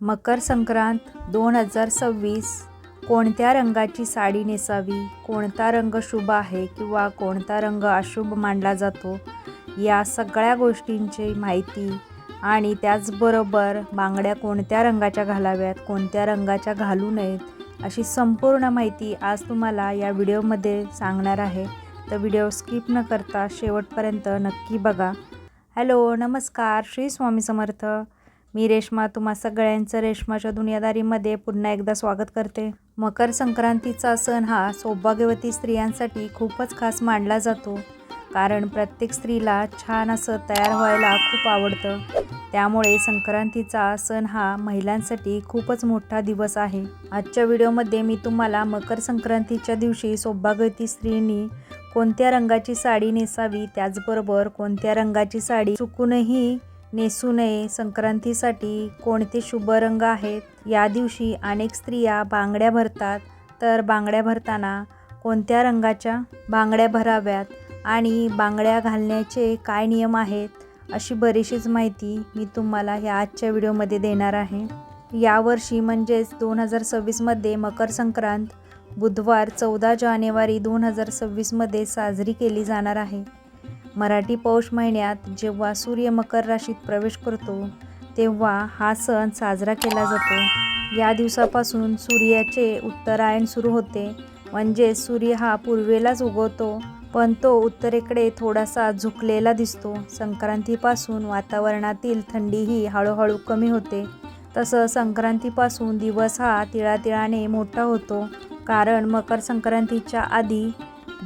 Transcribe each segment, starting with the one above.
मकर संक्रांत दोन हजार सव्वीस. कोणत्या रंगाची साडी नेसावी? कोणता रंग शुभ आहे किंवा कोणता रंग अशुभ मानला जातो? या सगळ्या गोष्टींची माहिती आणि त्याचबरोबर बांगड्या कोणत्या रंगाच्या घालाव्यात कोणत्या रंगाच्या घालू नयेत अशी संपूर्ण माहिती आज तुम्हाला या व्हिडिओमध्ये सांगणार आहे. तर व्हिडिओ स्किप न करता शेवटपर्यंत नक्की बघा. हॅलो नमस्कार. श्री स्वामी समर्थ. मी रेश्मा तुम्हा सगळ्यांचं रेश्माच्या दुनियादारीमध्ये पुन्हा एकदा स्वागत करते. मकर संक्रांतीचा सण हा सौभाग्यवती स्त्रियांसाठी खूपच खास मानला जातो. कारण प्रत्येक स्त्रीला छान असं तयार व्हायला खूप आवडतं. त्यामुळे संक्रांतीचा सण हा महिलांसाठी खूपच मोठा दिवस आहे. आजच्या व्हिडिओमध्ये मी तुम्हाला मकर संक्रांतीच्या दिवशी सौभाग्यवती स्त्रीनी कोणत्या रंगाची साडी नेसावी त्याचबरोबर कोणत्या रंगाची साडी चुकूनही नेसू नये संक्रांतीसाठी कोणते शुभ रंग आहेत? या दिवशी अनेक स्त्रिया बांगड्या भरतात. तर बांगड्या भरताना कोणत्या रंगाच्या? बांगड्या भराव्यात. आणि बांगड्या घालण्याचे काय नियम आहेत? अशी बरीचशीच माहिती मी तुम्हाला ह्या आजच्या व्हिडिओमध्ये देणार आहे. यावर्षी म्हणजेच दोन हजार सव्वीसमध्ये मकर संक्रांत बुधवार चौदा जानेवारी दोन हजार सव्वीसमध्ये साजरी केली जाणार आहे. मराठी पौष महिन्यात जेव्हा सूर्य मकर राशीत प्रवेश करतो तेव्हा हा सण साजरा केला जातो. या दिवसापासून सूर्याचे उत्तरायण सुरू होते. म्हणजे सूर्य हा पूर्वेलाच उगवतो पण तो उत्तरेकडे थोडासा झुकलेला दिसतो. संक्रांतीपासून वातावरणातील थंडीही हळूहळू कमी होते. तसं संक्रांतीपासून दिवस हा तिळातिळाने मोठा होतो. कारण मकर संक्रांतीच्या आधी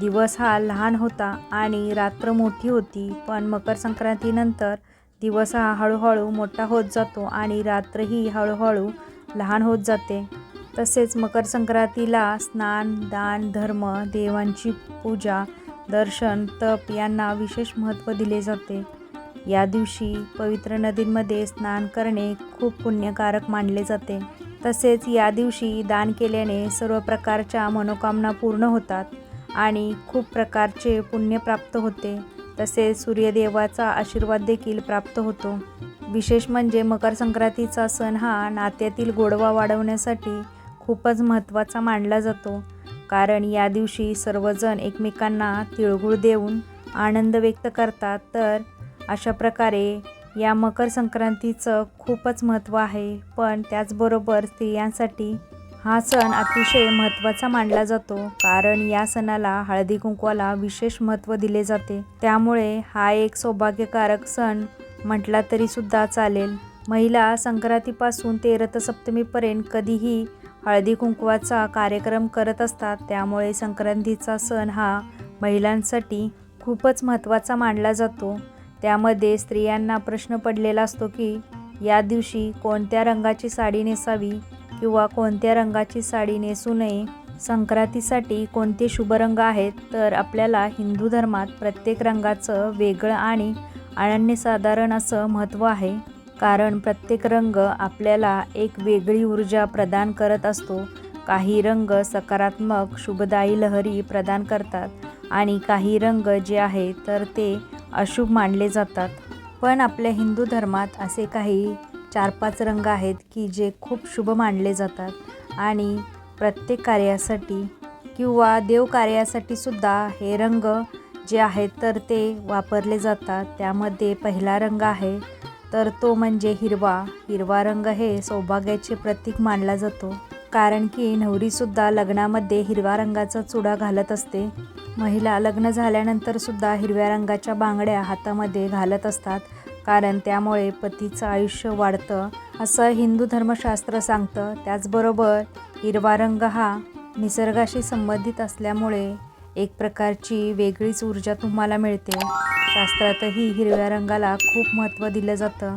दिवस हा लहान होता आणि रात्र मोठी होती पण मकर संक्रांतीनंतर दिवस हा हळूहळू मोठा होत जातो आणि रात्रही हळूहळू लहान होत जाते. तसेच मकर संक्रांतीला स्नान दान धर्म देवांची पूजा दर्शन तप यांना विशेष महत्त्व दिले जाते. या दिवशी पवित्र नदींमध्ये स्नान करणे खूप पुण्यकारक मानले जाते. तसेच या दिवशी दान केल्याने सर्व प्रकारच्या मनोकामना पूर्ण होतात. आणि खूप प्रकारचे पुण्य प्राप्त होते. तसेच सूर्यदेवाचा आशीर्वाद देखील प्राप्त होतो. विशेष म्हणजे मकर संक्रांतीचा सण हा नात्यातील गोडवा वाढवण्यासाठी खूपच महत्त्वाचा मानला जातो. कारण या दिवशी सर्वजण एकमेकांना तिळगुळ देऊन आनंद व्यक्त करतात. तर अशा प्रकारे या मकर संक्रांतीचं खूपच महत्त्व आहे. पण त्याचबरोबर स्त्रियांसाठी हा सण अतिशय महत्त्वाचा मानला जातो कारण या सणाला हळदी कुंकवाला विशेष महत्त्व दिले जाते. त्यामुळे हा एक सौभाग्यकारक सण म्हटला तरी सुद्धा चालेल. महिला संक्रांतीपासून ते रथसप्तमीपर्यंत कधीही हळदी कुंकवाचा कार्यक्रम करत असतात. त्यामुळे संक्रांतीचा सण हा महिलांसाठी खूपच महत्त्वाचा मानला जातो. त्यामध्ये स्त्रियांना प्रश्न पडलेला असतो की या दिवशी कोणत्या रंगाची साडी नेसावी? किंवा कोणत्या रंगाची साडी नेसू नये संक्रांतीसाठी कोणते शुभ रंग आहेत तर आपल्याला हिंदू धर्मात प्रत्येक रंगाचं वेगळं आणि अनन्यसाधारण असं महत्त्व आहे. कारण प्रत्येक रंग आपल्याला एक वेगळी ऊर्जा प्रदान करत असतो. काही रंग सकारात्मक शुभदायी लहरी प्रदान करतात आणि काही रंग जे आहे तर ते अशुभ मानले जातात. पण आपल्या हिंदू धर्मात असे काही चार पाच रंग आहेत की जे खूप शुभ मानले जातात. आणि प्रत्येक कार्यासाठी किंवा देव कार्यासाठी सुद्धा हे रंग जे आहेत तर ते वापरले जातात. त्यामध्ये पहिला रंग आहे तर तो म्हणजे हिरवा. हिरवा रंग हे सौभाग्याचे प्रतीक मानला जातो. कारण की नवरीसुद्धा लग्नामध्ये हिरव्या रंगाचा चुडा घालत असते. महिला लग्न झाल्यानंतर सुद्धा हिरव्या रंगाच्या बांगड्या हातामध्ये घालत असतात. कारण त्यामुळे पतीचं आयुष्य वाढतं असं हिंदू धर्मशास्त्र सांगतं. त्याचबरोबर हिरवा रंग हा निसर्गाशी संबंधित असल्यामुळे एक प्रकारची वेगळीच ऊर्जा तुम्हाला मिळते. शास्त्रातही हिरव्या रंगाला खूप महत्त्व दिलं जातं.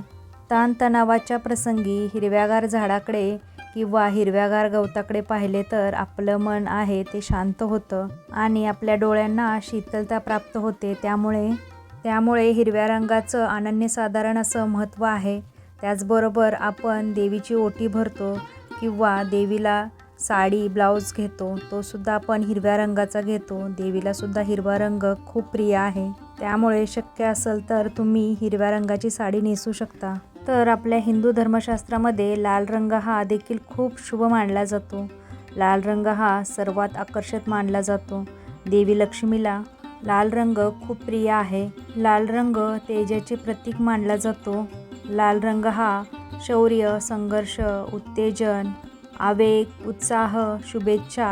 ताणतणावाच्या प्रसंगी हिरव्यागार झाडाकडे किंवा हिरव्यागार गवताकडे पाहिले तर आपलं मन आहे ते शांत होतं आणि आपल्या डोळ्यांना शीतलता प्राप्त होते. त्यामुळे त्यामुळे हिरव्या रंगाचं अनन्यसाधारण असं महत्त्व आहे. त्याचबरोबर आपण देवीची ओटी भरतो किंवा देवीला साडी ब्लाऊज घेतो तो सुद्धा आपण हिरव्या रंगाचा घेतो. देवीलासुद्धा हिरवा रंग खूप प्रिय आहे. त्यामुळे शक्य असेल तर तुम्ही हिरव्या रंगाची साडी नेसू शकता. तर आपल्या हिंदू धर्मशास्त्रामध्ये लाल रंग हा देखील खूप शुभ मानला जातो. लाल रंग हा सर्वात आकर्षक मानला जातो. देवी लक्ष्मीला लाल रंग खूप प्रिय आहे. लाल रंग तेजाचे प्रतीक मानला जातो. लाल रंग हा शौर्य संघर्ष उत्तेजन आवेग उत्साह शुभेच्छा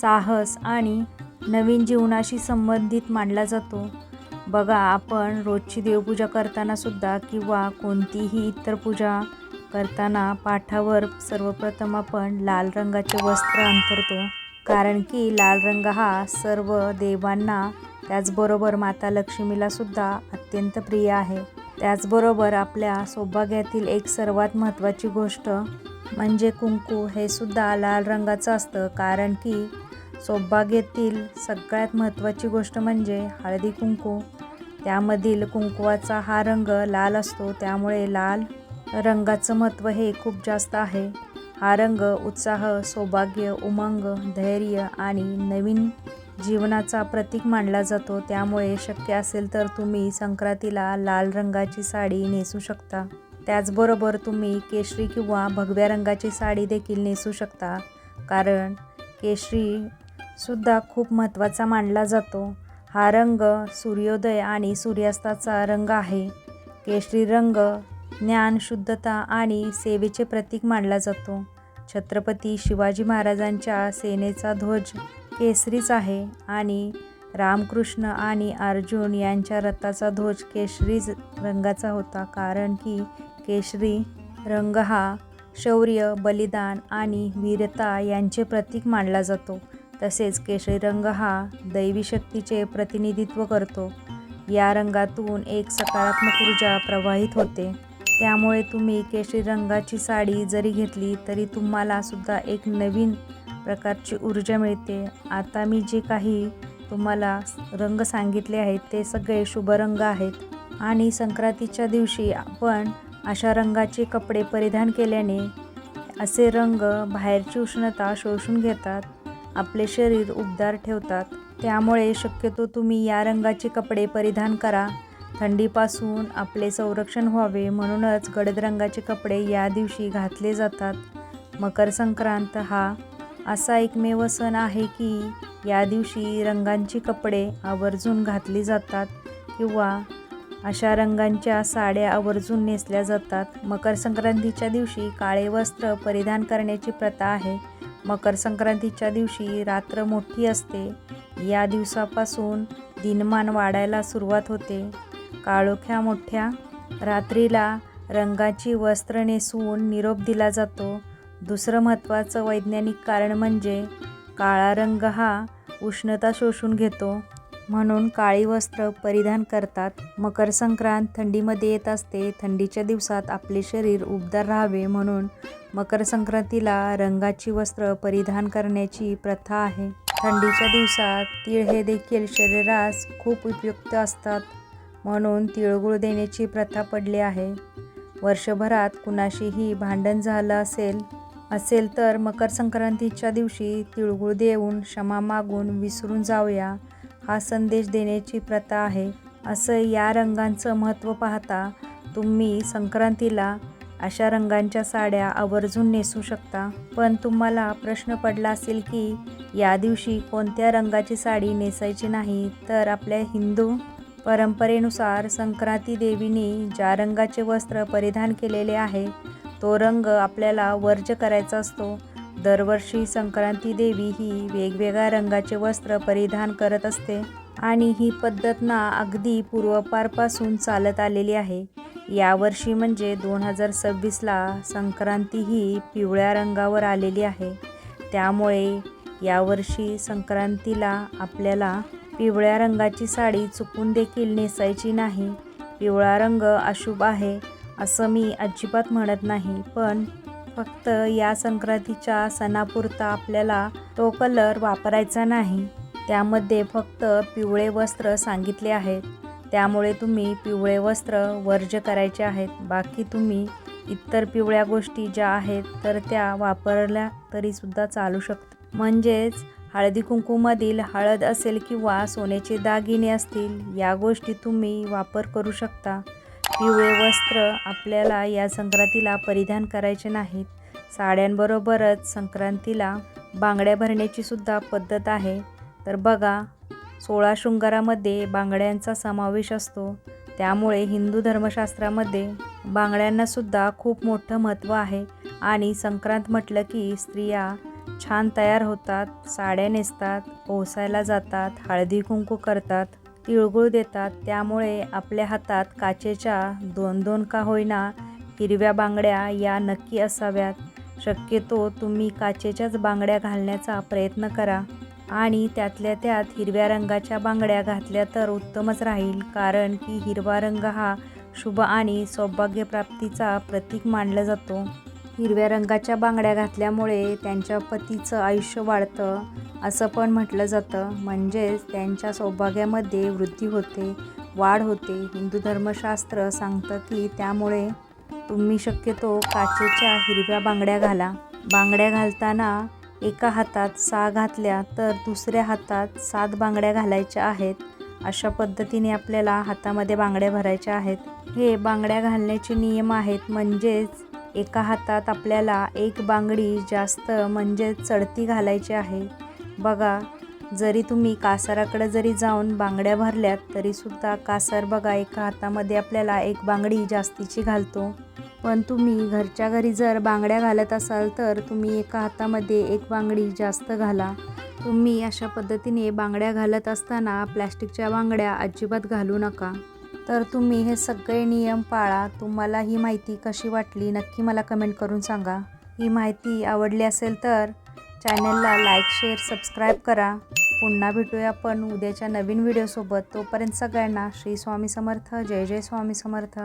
साहस आणि नवीन जीवनाशी संबंधित मानला जातो. बघा आपण रोजची देवपूजा करताना सुद्धा किंवा कोणतीही इतर पूजा करताना पाठावर सर्वप्रथम आपण लाल रंगाचे वस्त्र अंतरतो कारण की लाल रंग हा सर्व देवांना त्याचबरोबर माता लक्ष्मीला सुद्धा अत्यंत प्रिय आहे. त्याचबरोबर आपल्या सौभाग्यातील एक सर्वात महत्त्वाची गोष्ट म्हणजे कुंकू हे सुद्धा लाल रंगाचं असतं. कारण की सौभाग्यातील सगळ्यात महत्त्वाची गोष्ट म्हणजे हळदी कुंकू. त्यामधील कुंकवाचा हा रंग लाल असतो. त्यामुळे लाल रंगाचं महत्त्व हे खूप जास्त आहे. हा रंग उत्साह सौभाग्य उमंग धैर्य आणि नवीन जीवनाचा प्रतीक मानला जातो. त्यामुळे शक्य असेल तर तुम्ही संक्रांतीला लाल रंगाची साडी नेसू शकता. त्याचबरोबर तुम्ही केशरी किंवा भगव्या रंगाची साडी देखील नेसू शकता. कारण केशरी सुद्धा खूप महत्त्वाचा मानला जातो. हा रंग सूर्योदय आणि सूर्यास्ताचा रंग आहे. केशरी रंग ज्ञान शुद्धता आणि सेवेचे प्रतीक मानला जातो. छत्रपती शिवाजी महाराजांच्या सेनेचा ध्वज केसरीच आहे आणि रामकृष्ण आणि अर्जुन यांच्या रथाचा ध्वज केशरी रंगाचा होता. कारण की केशरी रंग हा शौर्य बलिदान आणि वीरता यांचे प्रतीक मानला जातो. तसेच केशरी रंग हा दैवी शक्तीचे प्रतिनिधित्व करतो. या रंगातून एक सकारात्मक ऊर्जा प्रवाहित होते. त्यामुळे तुम्ही केशरी रंगाची साडी जरी घेतली तरी तुम्हाला सुद्धा एक नवीन प्रकारची ऊर्जा मिळते. आता मी जे काही तुम्हाला रंग सांगितले आहेत ते सगळे शुभ रंग आहेत. आणि संक्रांतीच्या दिवशी आपण अशा रंगाचे कपडे परिधान केल्याने असे रंग बाहेरची उष्णता शोषून घेतात आपले शरीर उबदार ठेवतात. त्यामुळे शक्यतो तुम्ही या रंगाचे कपडे परिधान करा. थंडीपासून आपले संरक्षण व्हावे म्हणूनच गडद रंगाचे कपडे या दिवशी घातले जातात. मकर संक्रांत हा असा एकमेव सण आहे की या दिवशी रंगांची कपडे आवर्जून घातली जातात किंवा अशा रंगांच्या साड्या आवर्जून नेसल्या जातात. मकर संक्रांतीच्या दिवशी काळे वस्त्र परिधान करण्याची प्रथा आहे. मकर संक्रांतीच्या दिवशी रात्र मोठी असते. या दिवसापासून दिनमान वाढायला सुरुवात होते. काळोख्या मोठ्या रात्रीला रंगाची वस्त्र नेसवून निरोप दिला जातो. दुसरं महत्त्वाचं वैज्ञानिक कारण म्हणजे काळा रंग हा उष्णता शोषून घेतो. म्हणून काळी वस्त्र परिधान करतात. मकर संक्रांत थंडीमध्ये येत असते. थंडीच्या दिवसात आपले शरीर उबदार राहावे म्हणून मकर संक्रांतीला रंगाची वस्त्र परिधान करण्याची प्रथा आहे. थंडीच्या दिवसात तीळ हे देखील शरीरास खूप उपयुक्त असतात. म्हणून तिळगुळ देण्याची प्रथा पडली आहे. वर्षभरात कुणाशीही भांडण झालं असेल असेल तर मकर संक्रांतीच्या दिवशी तिळगुळ देऊन क्षमा मागून विसरून जाऊया हा संदेश देण्याची प्रथा आहे. असं या रंगांचं महत्त्व पाहता तुम्ही संक्रांतीला अशा रंगांच्या साड्या आवर्जून नेसू शकता. पण तुम्हाला प्रश्न पडला असेल की या दिवशी कोणत्या रंगाची साडी नेसायची नाही तर आपल्या हिंदू परंपरेनुसार संक्रांती देवीने ज्या रंगाचे वस्त्र परिधान केलेले आहे तो रंग आपल्याला वर्ज करायचा असतो. दरवर्षी संक्रांती देवी ही वेगवेगळ्या रंगाचे वस्त्र परिधान करत असते आणि ही पद्धत ना अगदी पूर्वपारपासून चालत आलेली आहे. यावर्षी म्हणजे दोन हजार सव्वीसला संक्रांती ही पिवळ्या रंगावर आलेली आहे. त्यामुळे यावर्षी संक्रांतीला आपल्याला पिवळ्या रंगाची साडी चुकून देखील नेसायची नाही. पिवळा रंग अशुभ आहे असं मी अजिबात म्हणत नाही. पण फक्त या संक्रांतीच्या सणापुरता आपल्याला तो कलर वापरायचा नाही. त्यामध्ये फक्त पिवळे वस्त्र सांगितले आहेत. त्यामुळे तुम्ही पिवळे वस्त्र वर्ज करायचे आहेत. बाकी तुम्ही इतर पिवळ्या गोष्टी ज्या आहेत तर त्या वापरल्या तरीसुद्धा चालू शकतात म्हणजेच हळदी कुंकूमधील हळद असेल किंवा सोन्याचे दागिने असतील या गोष्टी तुम्ही वापर करू शकता. पिवळे वस्त्र आपल्याला या संक्रांतीला परिधान करायचे नाहीत. साड्यांबरोबरच संक्रांतीला बांगड्या भरण्याची सुद्धा पद्धत आहे. तर बघा सोळा शृंगारामध्ये बांगड्यांचा समावेश असतो. त्यामुळे हिंदू धर्मशास्त्रामध्ये बांगड्यांनासुद्धा खूप मोठं महत्त्व आहे. आणि संक्रांत म्हटलं की स्त्रिया छान तयार होतात साड्या नेसतात ओसायला जातात हळदी कुंकू करतात तिळगुळ देतात. त्यामुळे आपल्या हातात काचेच्या दोन दोन का होईना हिरव्या बांगड्या या नक्की असाव्यात. शक्यतो तुम्ही काचेच्याच बांगड्या घालण्याचा प्रयत्न करा. आणि त्यातल्या त्यात हिरव्या रंगाच्या बांगड्या घातल्या तर उत्तमच राहील कारण की हिरवा रंग हा शुभ आणि सौभाग्यप्राप्तीचा प्रतीक मानला जातो. हिरव्या रंगाच्या बांगड्या घातल्यामुळे त्यांच्या पतीचं आयुष्य वाढतं असं पण म्हटलं जातं. म्हणजेच त्यांच्या सौभाग्यामध्ये वृद्धी होते वाढ होते. हिंदू धर्मशास्त्र सांगतं की त्यामुळे तुम्ही शक्यतो काचेच्या हिरव्या बांगड्या घाला. बांगड्या घालताना एका हातात सहा घातल्या तर दुसऱ्या हातात सात बांगड्या घालायच्या आहेत. अशा पद्धतीने आपल्याला हातामध्ये बांगड्या भरायच्या आहेत. हे बांगड्या घालण्याचे नियम आहेत. म्हणजेच एका हातात आपल्याला एक बांगडी जास्त म्हणजे चढती घालायची आहे. बघा जरी तुम्ही कासाराकडे जरी जाऊन बांगड्या भरल्यात तरीसुद्धा कासार बघा एका हातामध्ये आपल्याला एक बांगडी जास्तीची घालतो. पण तुम्ही घरच्या घरी जर बांगड्या घालत असाल तर तुम्ही एका हातामध्ये एक बांगडी जास्त घाला. तुम्ही अशा पद्धतीने बांगड्या घालत असताना प्लॅस्टिकच्या बांगड्या अजिबात घालू नका. तर तुम्ही हे सगळे नियम पाळा. तुम्हाला ही माहिती कशी वाटली नक्की मला कमेंट करून सांगा. ही माहिती आवडली असेल तर चॅनलला लाईक शेअर सबस्क्राईब करा. पुन्हा भेटूया आपण उद्याच्या नवीन व्हिडिओसोबत तोपर्यंत सगळ्यांना श्री स्वामी समर्थ. जय जय स्वामी समर्थ.